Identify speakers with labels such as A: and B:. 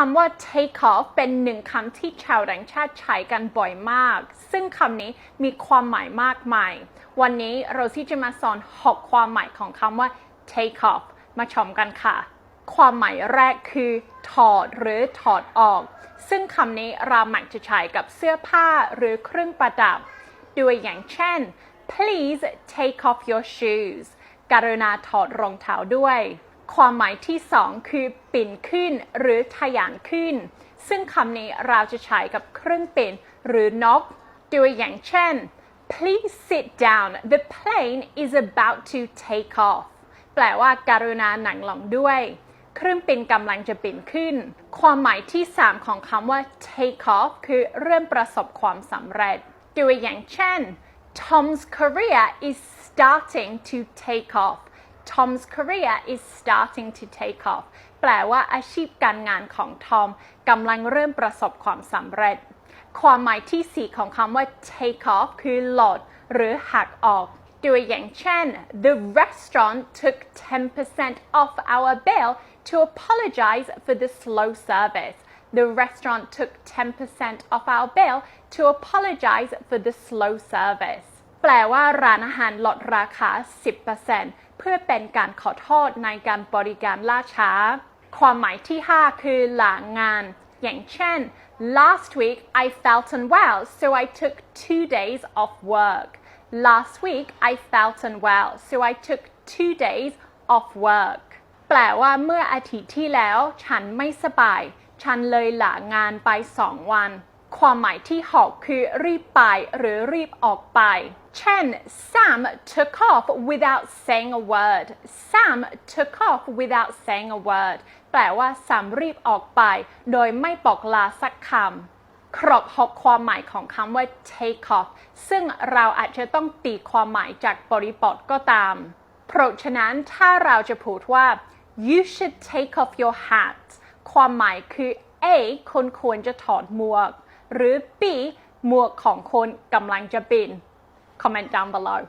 A: คำว่า take off เป็นหนึ่งคำที่ชาวต่างชาติใช้กันบ่อยมาก ซึ่งคำนี้มีความหมายมากมาย วันนี้เราที่จะมาสอน6ความหมายของคำว่า take off มาชมกันค่ะ ความหมายแรกคือ ถอดหรือถอดออก ซึ่งคำนี้เรามักจะใช้กับเสื้อผ้าหรือเครื่องประดับด้วยอย่างเช่น please take off your shoes กรุณาถอดรองเท้าด้วย ความหมายที่สองคือปิ่นขึ้นหรือทะยานขึ้น ซึ่งคำนี้เราจะใช้กับเครื่องปิ่นหรือนกด้วยอย่างเช่น please sit down the plane is about to take off แปลว่าการุณาหนังลงด้วย เครื่องบินกำลังจะบินขึ้น ความหมายที่ 3 ของคำว่า take off คือเริ่มประสบความสำเร็จ ตัวอย่างเช่น Tom's career is starting to take off Tom's career is starting to take off แปลว่าอาชีพการงานของทอมกำลังเริ่มประสบความสำเร็จ ความหมายที่ 4 ของคำว่า take off คือหลดหรือหักออก ตัวอย่างเช่น The restaurant took 10% off our bill to apologize for the slow service. The restaurant took 10% off our bill to apologize for the slow service. แปลว่าร้านอาหารลดราคา 10%เพื่อเป็นการขอโทษในการบริการล่าช้า ความหมายที่ 5 คือลางาน อย่างเช่น Last week I felt unwell so I took two days off work. Last week I felt unwell so I took two days off work. แปลว่าเมื่ออาทิตย์ที่แล้ว ฉันไม่สบาย ฉันเลยลางานไปสองวัน ความหมายที่6คือรีบไปหรือรีบออกไป เช่น Sam took off without saying a word Sam took off without saying a word แปลว่า Sam รีบออกไป โดยไม่บอกลาสักคำครบหกความหมายของคำว่า take off ซึ่งเราอาจจะต้องตีความหมายจากบริบทก็ตาม เพราะฉะนั้นถ้าเราจะพูดว่า you should take off your hat ความหมายคือ A คนควรจะถอดหมวก หรือ B หมวกของคนกำลังจะบิน comment down below